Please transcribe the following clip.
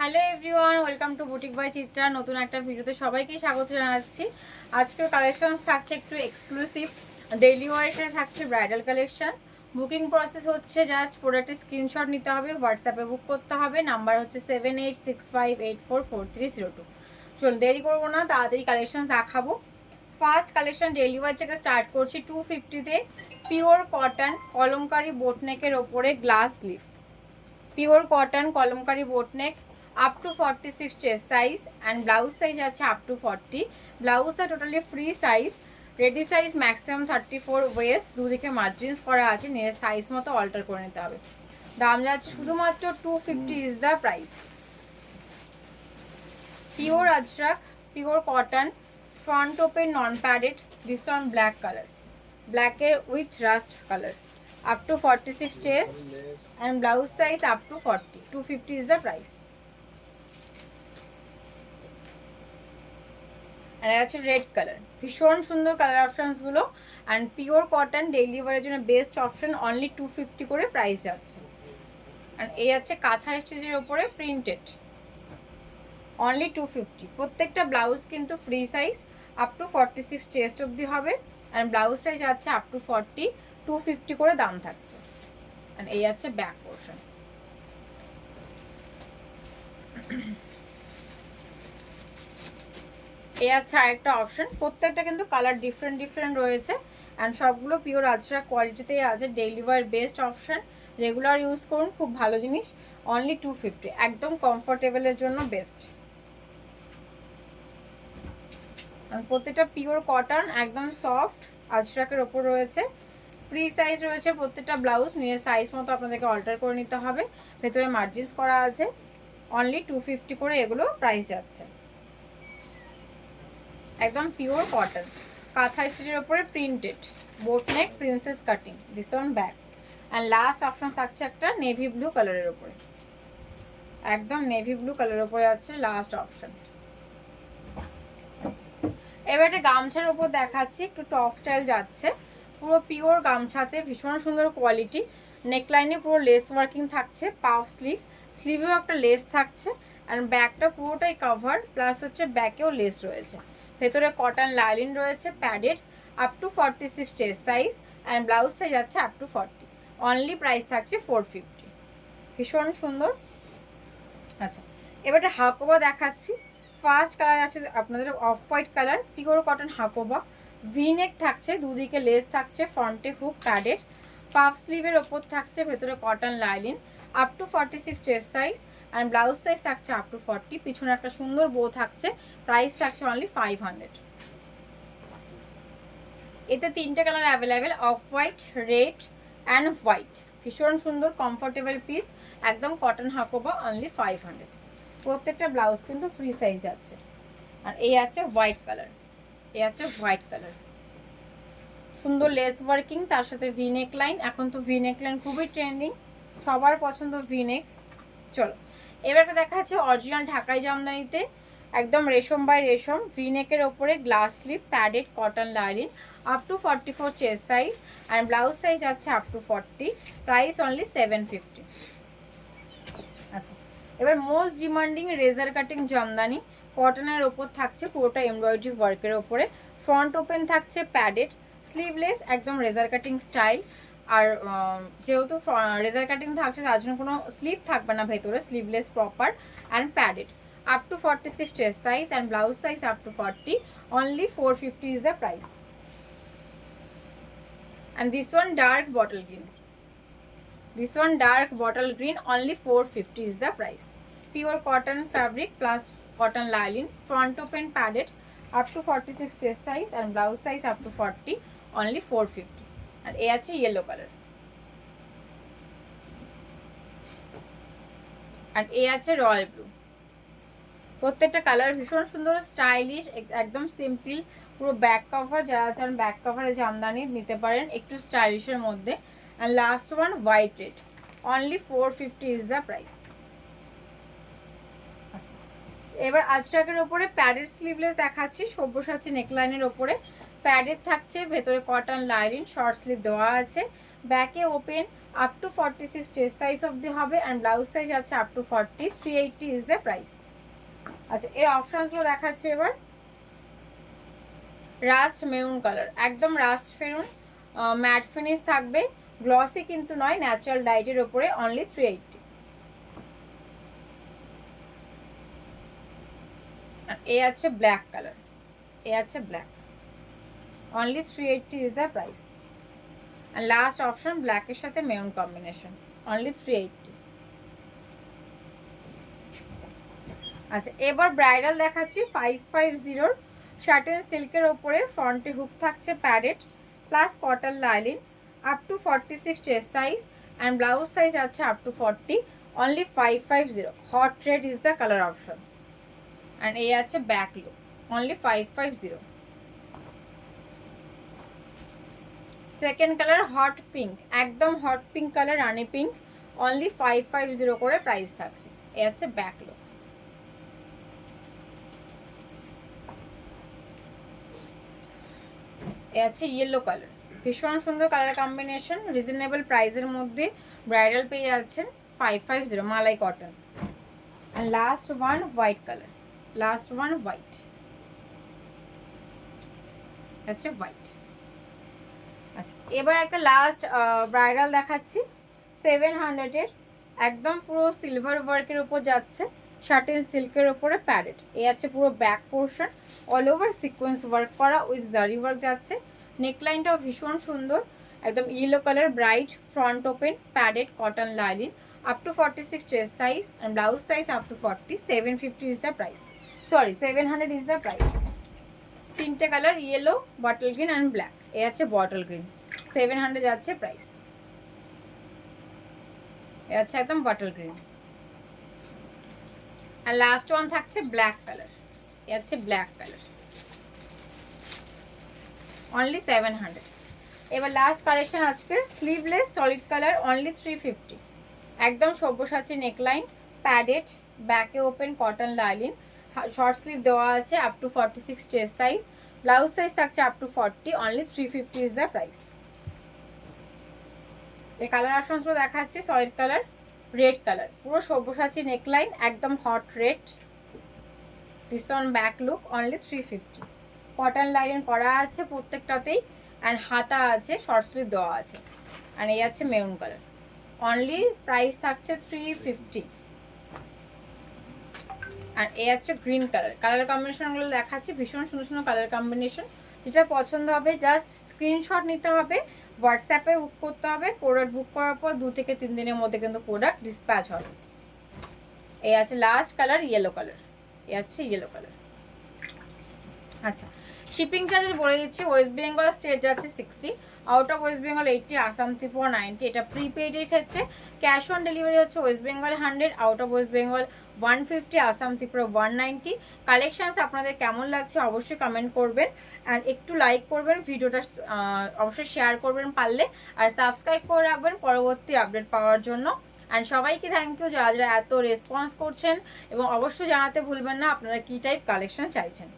Hello everyone, welcome to boutique by Chitra, নতুন একটা ভিডিওতে সবাইকে স্বাগত জানাচ্ছি। আজকের কালেকশন থাকছে একটু এক্সক্লুসিভ ডেইলি ওয়ারের থাকছে ব্রাইডাল কালেকশন বুকিং প্রসেস হচ্ছে জাস্ট প্রোডাক্টের স্ক্রিনশট নিতে হবে হোয়াটসঅ্যাপে বুক করতে হবে। নাম্বার হচ্ছে seven eight six five eight four four three zero two চলুন দেরি করব না, তাড়াতাড়ি কালেকশন দেখাবো। ফার্স্ট কালেকশন ডেইলি ওয়ার থেকে স্টার্ট করছি টু ফিফটিতে পিওর কটন কলমকারি বোটনেকের ওপরে glass leaf pure cotton Kalamkari boatneck up to forty six chest size and blouse size আছে আপ টু ফর্টি ব্লাউজটা totally free size ready size maximum thirty four waist দুদিকে margins করা আছে। নিয়ে size মতো alter করে নিতে হবে। দাম যাচ্ছে শুধুমাত্র two fifty is the price pure Ajrakh pure cotton front open non padded on black colour ব্ল্যাকের with rust colour up to forty six chest and blouse size up to to 40 250 is the price. আর আছে red colour ভীষণ সুন্দর colour অপশনসগুলো and pure cotton daily ওয়ারের জন্য best option only two fifty করে price যাচ্ছে। অ্যান্ড এই আছে কাঁথা স্টেজের ওপরে প্রিন্টেড অনলি টু ফিফটি প্রত্যেকটা ব্লাউজ কিন্তু free size up to forty six chest অবধি হবে। অ্যান্ড ব্লাউজ সাইজ আছে up to forty two fifty করে দাম থাকছে। And এই আছে ব্যাক পোর্শন এই আছে আরেকটা অপশন প্রত্যেকটা কিন্তু কালার ডিফারেন্ট ডিফারেন্ট রয়েছে। অ্যান্ড সবগুলো পিওর আজরা কোয়ালিটিতেই আছে। Daily wear best option regular use করুন, খুব ভালো জিনিস। অনলি টু ফিফটি একদম কমফোর্টেবলের জন্য বেস্ট প্রত্যেকটা পিওর কটন একদম সফট আজরাকের ওপর রয়েছে। ফ্রি সাইজ রয়েছে প্রত্যেকটা ব্লাউজ নিয়ে সাইজ মতো আপনাদেরকে অল্টার করে নিতে হবে। ভেতরে মার্জিনস করা আছে। অনলি টু ফিফটি করে এগুলো প্রাইস যাচ্ছে। একদম পিওর কটন কাঁথা স্টিচের ওপরে printed boat neck princess cutting this on back and last option থাকছে একটা নেভি ব্লু কালারের ওপরে একদম নেভি ব্লু কালারের ওপরে আছে লাস্ট অপশন এবার একটা গামছার ওপর দেখাচ্ছি, একটু টপ স্টাইল যাচ্ছে। পুরো পিওর গামছাতে ভীষণ সুন্দর কোয়ালিটি নেকলাইনে পুরো লেস ওয়ার্কিং থাকছে পাফ স্লিভ স্লিভেও একটা লেস থাকছে। অ্যান্ড ব্যাকটা পুরোটাই কভার প্লাস হচ্ছে ব্যাকেও লেস রয়েছে। ভেতরে কটন লাইলিন রয়েছে padded up to forty six chest size and blouse size আছে up to forty only price থাকছে ফোর ফিফটি ভীষণ সুন্দর। আচ্ছা এবার একটা হাকোবা দেখাচ্ছি। ফার্স্ট কালার আছে আপনাদের off white colour pure cotton Hakoba V neck থাকছে, দুদিকে লেস থাকছে ফ্রন্টে হুক প্যাডেড পাফ স্লিভের ওপর থাকছে, ভেতরে cotton lining up to forty six chest size and blouse size থাকছে আপ টু ফর্টি পিছনে একটা সুন্দর বো থাকছে প্রাইস থাকছে অনলি ফাইভ হান্ড্রেড এতে তিনটে colour available off white red and white ভীষণ সুন্দর কমফোর্টেবল পিস একদম cotton Hakoba only five hundred প্রত্যেকটা ব্লাউজ কিন্তু ফ্রি সাইজ আছে। আর এই আছে হোয়াইট কালার এই আছে হোয়াইট কালার সুন্দর লেস ওয়ার্কিং তার সাথে ভিনেক লাইন এখন তো ভিনেক লাইন খুবই ট্রেন্ডিং সবার পছন্দ ভিনেক চলো। এবার দেখা যাচ্ছে অরিজিনাল ঢাকাই জামদানিতে, একদম রেশম বাই রেশম ভিনেকের ওপরে glass slip padded cotton lining up to forty four chest size and blouse size আছে up to forty price only seven fifty আচ্ছা এবার most demanding razor cutting Jamdani কটনের ওপর থাকছে পুরোটা এমব্রয়ডারি ওয়ার্কের ওপরে ফ্রন্ট ওপেন থাকছে প্যাডেড স্লিভলেস একদম রেজার কাটিং স্টাইল আর যেহেতু রেজার কাটিং থাকছে, তার জন্য কোনো স্লিভ থাকবে না ভেতরে sleeveless proper and padded up to forty six chest size and blouse size up to forty only four fifty is the price and this one dark bottle green this one dark bottle green only four fifty is the price pure cotton fabric plus cotton lining, front open padded. Up to 46 chest size and blouse size up to 40 only 450 আর এই আছে yellow colour আর এই আছে royal blue প্রত্যেকটা colour ভীষণ সুন্দর stylish একদম simple পুরো ব্যাক কভার যারা চান ব্যাক কভারে জামদানি নিতে পারেন, একটু স্টাইলিশের মধ্যে। And last one white red only four fifty is the price এবার আজরাকের ওপরে প্যাডেড স্লিভলেস দেখাচ্ছি, সব্যসাচী নেকলাইনের ওপরে। প্যাডেড থাকছে, ভেতরে কটন লাইনিং শর্ট স্লিভ দেওয়া আছে। ব্যাকে open up to forty six chest size অবধি হবে অ্যান্ড ব্লাউজ সাইজ আছে up to forty three eighty is the price আচ্ছা এর অপশানসগুলো দেখাচ্ছি এবার। রাস্ট মেরুন কালার একদম রাস্ট ফেরুন ম্যাট ফিনিশ থাকবে। গ্লসি কিন্তু নয় ন্যাচারাল ডাইটের ওপরে অনলি থ্রি এইটটি এ আছে ব্ল্যাক কালার এ আছে black only three eighty is the price and last option ব্ল্যাকের সাথে মেরুন কম্বিনেশন অনলি থ্রি আচ্ছা এবার ব্রাইডাল দেখাচ্ছি ফাইভ ফাইভ জিরোর শার্টেন সিল্কের ওপরে ফ্রন্টে হুক থাকছে padded plus cotton lining up to forty six chest size and blouse size আছে up to forty only five five zero hot red is the colour options and এই আছে back look only five five zero second colour hot pink একদম hot pink colour rani pink only five five zero করে price থাকছে। এ আছে back look এ আছে yellow colour ভীষণ সুন্দর কালার কম্বিনেশন রিজনেবল প্রাইসের মধ্যে ব্রাইডাল পেয়ে যাচ্ছেন five five zero malai cotton and last one white colour last one white আচ্ছা হোয়াইট আচ্ছা এবার একটা লাস্ট ব্রাইডাল দেখাচ্ছি। সেভেন হান্ড্রেডের একদম পুরো সিলভার ওয়ার্কের উপর যাচ্ছে শার্টিন সিল্কের উপরে প্যাডেড এ আছে পুরো back portion all over sequence work করা উইথ জারি ওয়ার্ক যাচ্ছে। নেকলাইনটাও ভীষণ সুন্দর, একদম yellow colour bright front open padded cotton lining up to forty six chest size and blouse size up to forty seven fifty is the price sorry seven hundred is the price তিনটে colour yellow bottle green and black এ আছে bottle green seven hundred যাচ্ছে price এ আছে একদম bottle green আর last one থাকছে black colour এ আছে black colour only seven hundred এবার লাস্ট কালেকশন আজকের sleeveless solid colour only three fifty একদম সব্যসাচী নেকলাইন প্যাডেড ব্যাকে open cotton lining short sleeve দেওয়া আছে up to forty six chest size blouse size থাকছে up to forty only three fifty is the price এই colour অপশনসগুলো দেখাচ্ছি solid colour red colour পুরো Sabyasachi neckline একদম হট রেড ভীষণ back look only three fifty cotton line করা আছে প্রত্যেকটাতেই and হাতা আছে শর্ট স্লিভ দেওয়া আছে অ্যান্ড এই আছে মেরুন কালার অনলি প্রাইস থাকছে থ্রি ফিফটি আর এই আছে গ্রিন কালার কালার কম্বিনেশনগুলো দেখাচ্ছি, ভীষণ সুন্দর সুন্দর কালার কম্বিনেশন যেটা পছন্দ হবে জাস্ট স্ক্রিনশট নিতে হবে হোয়াটসঅ্যাপে বুক করতে হবে প্রোডাক্ট বুক করার পর দু থেকে তিন দিনের মধ্যে কিন্তু প্রোডাক্ট ডিসপ্যাচ হবে। এই আছে লাস্ট কালার ইয়েলো কালার এই আছে ইয়েলো কালার আচ্ছা শিপিং চার্জেস বলে দিচ্ছি ওয়েস্ট বেঙ্গল স্টেট যাচ্ছে sixty out of West Bengal eighty, Assam Tripura ninety. এটা প্রিপেডের ক্ষেত্রে ক্যাশ অন ডেলিভারি হচ্ছে West Bengal hundred, out of West Bengal one fifty, Assam Tripura one ninety. Collections আপনাদের কেমন লাগছে অবশ্যই কমেন্ট করবেন। আর একটু লাইক করবেন, ভিডিওটা অবশ্যই শেয়ার করবেন পারলে। আর সাবস্ক্রাইব করে রাখবেন পরবর্তী আপডেট পাওয়ার জন্য। অ্যান্ড সবাইকে থ্যাংক ইউ যারা যারা এত রেসপন্স করছেন। এবং অবশ্যই জানাতে ভুলবেন না, আপনারা কী টাইপ কালেকশন চাইছেন।